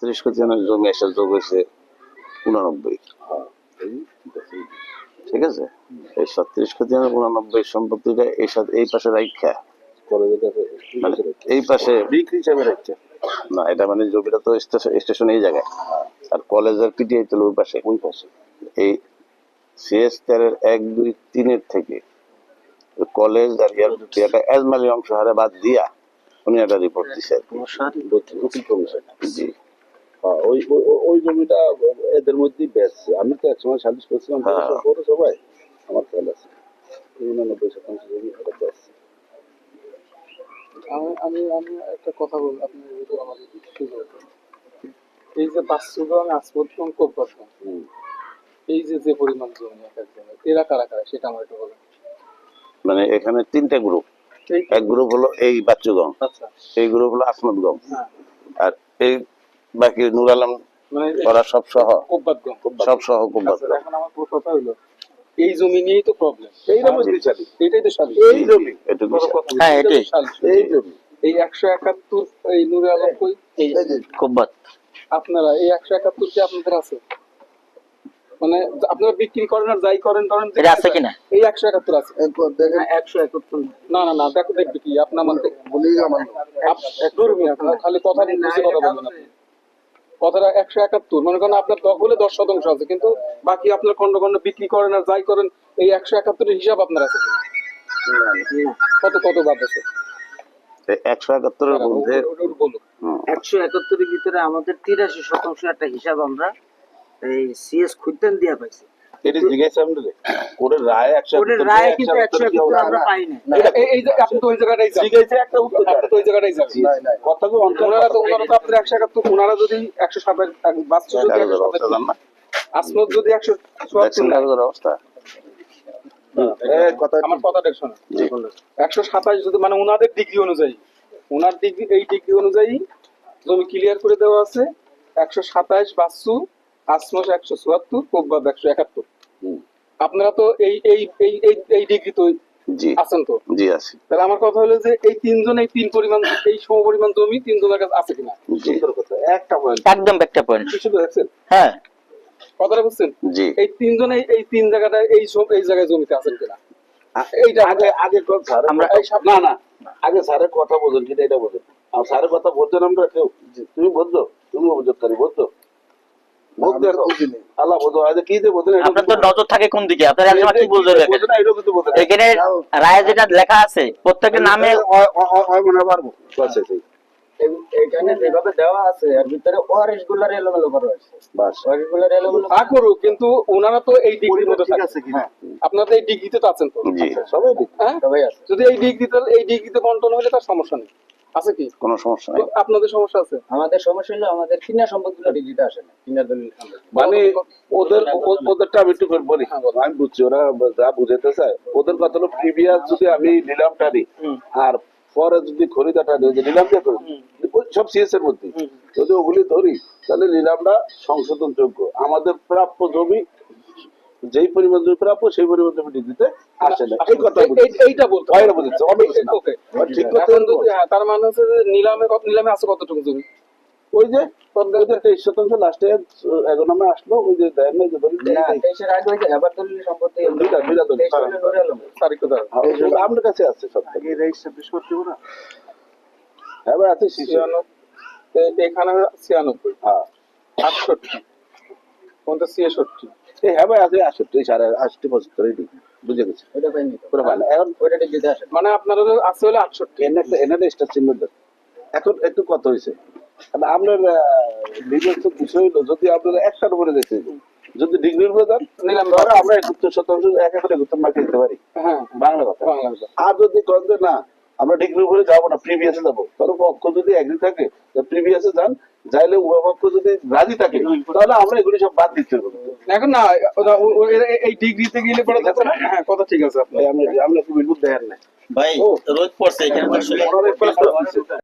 ছত্রিশ খতিয়ানের জমি এসে যোগ হয়েছে উনানব্বই। ঠিক আছে? এই ছত্রিশ খতিয়ানের উনানব্বই সম্পত্তিটা এই সাথে এই পাশে রাখা মানে এই পাশে বিক্রি হিসাবে রাখছে না এটা মানে জমিটা তো স্টেশন এই জায়গায়। আর কলেজের পিটিআই তো ওই পাশে। ওই পাশে। এই সিএস তেরের এক দুই তিনের থেকে কলেজ আর একটা এজমালি অংশ হারে বাদ দিয়া উনি একটা রিপোর্ট দিছে। জি। ওই ওই- জমিটা এদের মধ্যেই বেচছে আমি তো একসময় সালিশ করছিলাম হ্যাঁ। পৌরসভায়। আমার খেয়াল আছে। এই উনানব্বই শতাংশ জমি বেচছে আমি আমি আমি একটা কথা বল আপনি যদি আমাকে সুযোগ এই যে বাস্তুগ্রাম কোপাসন। এই যে যে পরিমাণ জমি এক এক জমি এরা কারা কারা সেটা আমার একটু বলেন। মানে এখানে তিনটা গ্রুপ এক গ্রুপ হলো এই বাচ্চুগম আচ্ছা। এই গ্রুপ হলো আসমতগম হ্যাঁ। আর এই বাকি নুর আলম মানে ওরা সব সহ। সব সহ আচ্ছা কুম্বাতগম এখন আমার কথা হলো এই জমি নিয়েই তো প্রবলেম এইটা মধ্যে এটাই তো এই জমি। এটুকু বড় কথা হ্যাঁ, এটাই। তো এটাই। শালি। এই জমি। এই একশো একাত্তর এই নুরে আলম কই? কোব্বাত আপনারা এই একশো একাত্তর কি আপনাদের আছে? মানে আপনারা বিক্রি করেন আর যাই করেন করেন আছে কিনা? এই একশো একাত্তর আছে। একশো একাত্তর না। না না দেখো দেখবে কি? আপনার মানে খালি কথা নিয়ে কথা বলবেন আপনি। কথাটা একশো একাত্তর। মনে করেন আপনার দখলে দশ শতাংশ আছে কিন্তু বাকি আপনার খন্ড খন্ড বিক্রি করেন আর যাই করেন এই একশো একাত্তরের হিসাব আপনার আছে কত কত বাদ আছে? একশো একাত্তরের মধ্যে একশো একাত্তরের ভিতরে আমাদের তিরাশি শতাংশ একটা হিসাব আমরা এই সিএস খুঁজতেন দিয়া পাইছি। এটা জিজ্ঞাসা আমরা কোর্টের রায় একশো একাত্তর রায় কিন্তু একশো আমরা পাই না। এই- যে আপনি তো ওই জায়গাটাই যাবেন জিজ্ঞাসা একটা উত্তর আপনি তো ওই জায়গাটাই যাবেন কথা কো ওনারা তো ওনারা তো আপনার একশো একাত্তর ওনারা যদি একশো সাতাশ বাস্তব যদি একশো সাতাশ যদি একশো চুয়াত্তর অবস্থা আমার কথাটা শোনো একশো সাতাশ যদি মানে ওনাদের ডিগ্রি অনুযায়ী। ওনার ডিগ্রি এই ডিগ্রি অনুযায়ী জমি ক্লিয়ার করে দেওয়া আছে। একশো সাতাশ বাসু আসমস একশো চুয়াত্তর কোব্বাদ একশো একাত্তর। আপনারা তো এই এই এই এই ডিগ্রি তো জি। আছেন তো? জি আছি। তাহলে আমার কথা হলো যে এই তিনজন এই তিন পরিমাণ এই সম পরিমাণ জমি তিনজনের কাছে আছে কিনা? সুন্দর কথা। একটা পয়েন্ট একদম একটা পয়েন্ট শুধু দেখছেন হ্যাঁ। কথাটা বুঝছেন? জি। এই তিনজনে এই তিন জায়গাটায় এই সব- এই জায়গায় জমিতে আছেন কিনা? এইটা আগে আগে স্যার আমরা এই সব- না না। আগে স্যারের কথা বোঝেন কিনা এটা বোঝেন আর স্যারের কথা বলছেন আমরা কেউ? তুমি বুঝছ তুমি অভিযোগকারী বুঝছ বুঝ দেখো আল্লাহ বোঝো আজ কি যে বোঝেন আপনার তো নজর থাকে কোন দিকে? আপনার একজন কি বুঝতে দেখেন বোঝেন কিন্তু বোঝেন। এখানে রায় যেটা লেখা আছে প্রত্যেকটা নামে মনে পারব? আচ্ছা ঠিক এখানে যেভাবে দেওয়া আছে এর ভিতরে ওয়ারিশগুলার এলোমেলো করা হয়েছে। বাস। ওয়ারিশগুলার এলোমেলো করুক কিন্তু ওনারা তো এই ডিগ্রির মধ্যে ঠিক আছে কিনা? আপনারা তো এই ডিগ্রিতে তো আছেন তো। সবাই হ্যাঁ? সবাই আছে। যদি এই ডিগ্রিতে এই ডিগ্রিতে বন্টন হলে তার সমস্যা নেই। আছে কি? কোনো সমস্যা নেই। আপনাদের সমস্যা আছে? আমাদের সমস্যা হলো আমাদের কিনা সম্পদগুলো আসে না কিনা দলিল মানে ওদের ওদেরটা আমি একটু করে বলি। আমি বুঝছি ওরা যা বুঝাতে চায়। ওদের কথা হলো প্রিভিয়াস যদি আমি নিলামটা নিই আর পরে যদি খরিদাটা নিই যে নিলাম দিয়ে করি সব সিএস এর মধ্যে যদি ওগুলি ধরি তাহলে নিলামটা সংশোধন যোগ্য আমাদের প্রাপ্য জমি যেই পরিমাণ জমি প্রাপ্য সেই পরিমাণ জমি ডিগ্রিতে আসে না। এই কথা এই- এই- এইটা বলতে হয় না বুঝেছে না। ওকে। ঠিক কথা হ্যাঁ, তার মানে হচ্ছে যে নিলামে কত নিলামে আছে কতটুকু জমি? ওই যে তেইশ শতাংশ লাস্টে আসলো ওই যে দেয় না যে হ্যাঁ, কাছে আছে সব। হ্যাঁ ভাই আছে ছিয়ানব্বই। এখানে ছিয়ানব্বই। হ্যাঁ। আটষট্টি। কোনটা ছিয়াষট্টি? এই হ্যাঁ ভাই আছে আটষট্টি সাড়ে আটষট্টি বছর বুঝে গেছে। ওইটা পাইনি পুরো ভালো। এখন ওইটা ডিগ্রিতে আসে মানে আপনারা আছে হলে আটষট্টি। এনে এনে স্টার চিহ্ন এখন একটু কত হয়েছে? আপনার নিজস্ব বিষয় হলো। যদি আপনারা একটার উপরে দেখতে যদি ডিগ্রির উপরে দেন নিলাম। আমরা একুত্তর শতাংশ এক একরে মার্কে দিতে পারি। হ্যাঁ। বাংলা কথা। আর যদি কন যে না আমরা ডিগ্রির উপরে যাব না প্রিভিয়াসে যাব। তাহলে পক্ষ যদি এগ্রি থাকে প্রিভিয়াসে যান যাইলে উভয় পক্ষ যদি রাজি থাকে তাহলে আমরা এগুলি সব বাদ দিতে হবে। এখন না এই ডিগ্রিতে গেলে পরে দেখো না? হ্যাঁ কথা ঠিক আছে আপনি আমরা আমরা একটু বিদ্যুৎ দেখেন না ভাই রোদ পড়ছে এখানে